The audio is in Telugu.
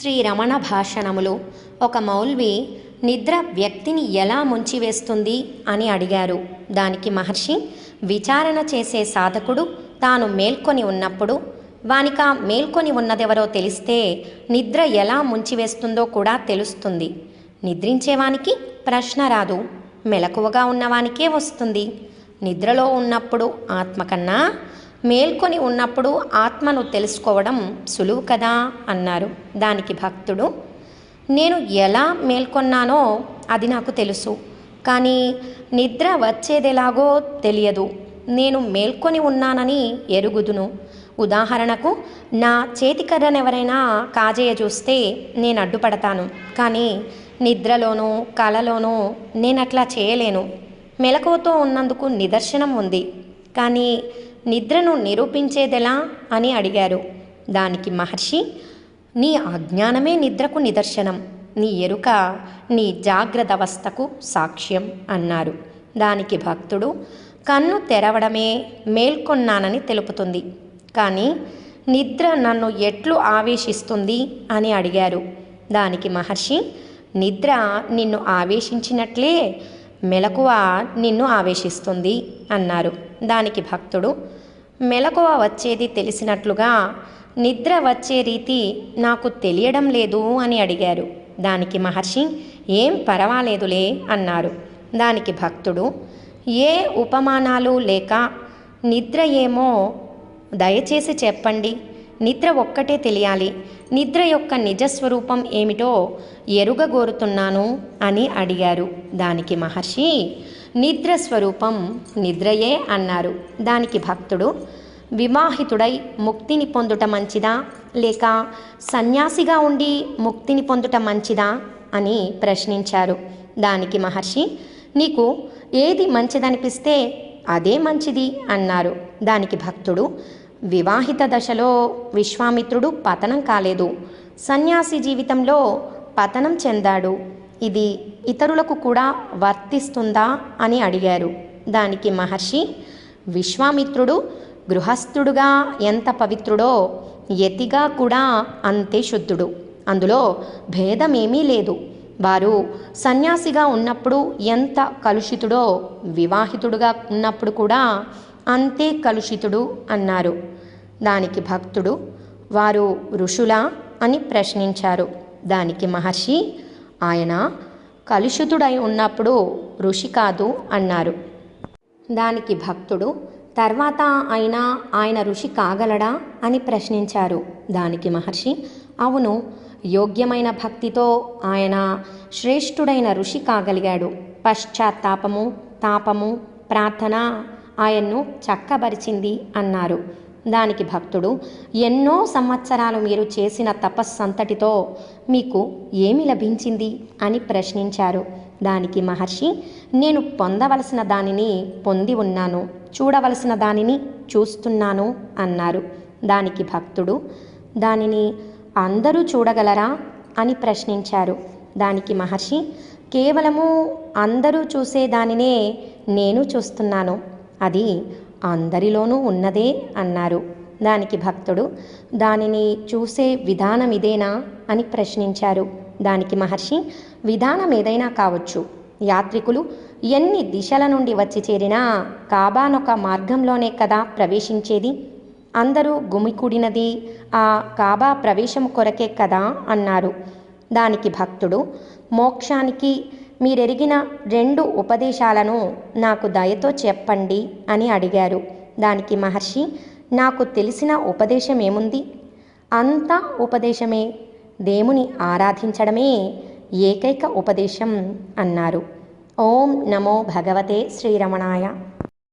శ్రీ రమణ భాషణములు ఒక మౌల్వి నిద్ర వ్యక్తిని ఎలా ముంచివేస్తుంది? అని అడిగారు. దానికి మహర్షి విచారణ చేసే సాధకుడు తాను మేల్కొని ఉన్నప్పుడు వానిక మేల్కొని ఉన్నదెవరో తెలిస్తే నిద్ర ఎలా ముంచివేస్తుందో కూడా తెలుస్తుంది. నిద్రించేవానికి ప్రశ్న రాదు మెలకువగా ఉన్నవానికే వస్తుంది. నిద్రలో ఉన్నప్పుడు ఆత్మకన్నా మేల్కొని ఉన్నప్పుడు ఆత్మను తెలుసుకోవడం సులువు కదా అన్నారు. దానికి భక్తుడు నేను ఎలా మేల్కొన్నానో అది నాకు తెలుసు కానీ నిద్ర వచ్చేదెలాగో తెలియదు. నేను మేల్కొని ఉన్నానని ఎరుగుదును. ఉదాహరణకు నా చేతికర్రనెవరైనా కాజేయ చూస్తే నేను అడ్డుపడతాను కానీ నిద్రలోనూ కలలోనూ నేను అట్లా చేయలేను. మెలకువతో ఉన్నందుకు నిదర్శనం ఉంది కానీ నిద్రను నిరూపించేదెలా అని అడిగారు. దానికి మహర్షి నీ అజ్ఞానమే నిద్రకు నిదర్శనం నీ ఎరుక నీ జాగ్రత్త అవస్థకు సాక్ష్యం అన్నారు. దానికి భక్తుడు కన్ను తెరవడమే మేల్కొన్నానని తెలుపుతుంది. కానీ నిద్ర నన్ను ఎట్లు ఆవేశిస్తుంది అని అడిగారు. దానికి మహర్షి నిద్ర నిన్ను ఆవేశించినట్లే మెలకువ నిన్ను ఆవేశిస్తుంది అన్నారు. దానికి భక్తుడు మెలకువ వచ్చేది తెలిసినట్లుగా నిద్ర వచ్చే రీతి నాకు తెలియడం లేదు అని అడిగారు. దానికి మహర్షి ఏం పర్వాలేదులే అన్నారు. దానికి భక్తుడు ఏ ఉపమానాలు లేక నిద్ర ఏమో దయచేసి చెప్పండి నిద్ర ఒక్కటే తెలియాలి. నిద్ర యొక్క నిజస్వరూపం ఏమిటో ఎరుగగోరుతున్నాను అని అడిగారు. దానికి మహర్షి నిద్ర స్వరూపం నిద్రయే అన్నారు. దానికి భక్తుడు వివాహితుడై ముక్తిని పొందుట మంచిదా? లేక సన్యాసిగా ఉండి ముక్తిని పొందుట మంచిదా? అని ప్రశ్నించారు. దానికి మహర్షి నీకు ఏది మంచిదనిపిస్తే అదే మంచిది అన్నారు. దానికి భక్తుడు వివాహిత దశలో విశ్వామిత్రుడు పతనం కాలేదు. సన్యాసి జీవితంలో పతనం చెందాడు. ఇది ఇతరులకు కూడా వర్తిస్తుందా అని అడిగారు. దానికి మహర్షి విశ్వామిత్రుడు గృహస్థుడుగా ఎంత పవిత్రుడో యతిగా కూడా అంతే శుద్ధుడు. అందులో భేదమేమీ లేదు. వారు సన్యాసిగా ఉన్నప్పుడు ఎంత కలుషితుడో వివాహితుడుగా ఉన్నప్పుడు కూడా అంతే కలుషితుడు అన్నారు. దానికి భక్తుడు వారు ఋషులా అని ప్రశ్నించారు. దానికి మహర్షి ఆయన కలుషితుడై ఉన్నప్పుడు ఋషి కాదు అన్నారు. దానికి భక్తుడు తర్వాత అయినా ఆయన ఋషి కాగలడా అని ప్రశ్నించారు. దానికి మహర్షి అవును యోగ్యమైన భక్తితో ఆయన శ్రేష్ఠుడైన ఋషి కాగలిగాడు. పశ్చాత్తాపము తాపము ప్రార్థన ఆయన్ను చక్కబరిచింది అన్నారు. దానికి భక్తుడు ఎన్నో సంవత్సరాలు మీరు చేసిన తపస్సంతటితో మీకు ఏమి లభించింది? అని ప్రశ్నించారు. దానికి మహర్షి నేను పొందవలసిన దానిని పొంది ఉన్నాను చూడవలసిన దానిని చూస్తున్నాను అన్నారు. దానికి భక్తుడు దానిని అందరూ చూడగలరా? అని ప్రశ్నించారు. దానికి మహర్షి కేవలము అందరూ చూసే దానినే నేను చూస్తున్నాను. అది అందరిలోనూ ఉన్నదే అన్నారు. దానికి భక్తుడు దానిని చూసే విధానం ఇదేనా? అని ప్రశ్నించారు. దానికి మహర్షి విధానం ఏదైనా కావచ్చు. యాత్రికులు ఎన్ని దిశల నుండి వచ్చి చేరినా కాబానొక మార్గంలోనే కదా ప్రవేశించేది? అందరూ గుమికూడినది ఆ కాబా ప్రవేశం కొరకే కదా? అన్నారు. దానికి భక్తుడు మోక్షానికి మీరెరిగిన రెండు ఉపదేశాలను నాకు దయతో చెప్పండి అని అడిగారు. దానికి మహర్షి నాకు తెలిసిన ఉపదేశం ఏముంది అంతా ఉపదేశమే. దేవుని ఆరాధించడమే ఏకైక ఉపదేశం అన్నారు. ఓం నమో భగవతే శ్రీరమణాయ.